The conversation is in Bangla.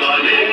গলে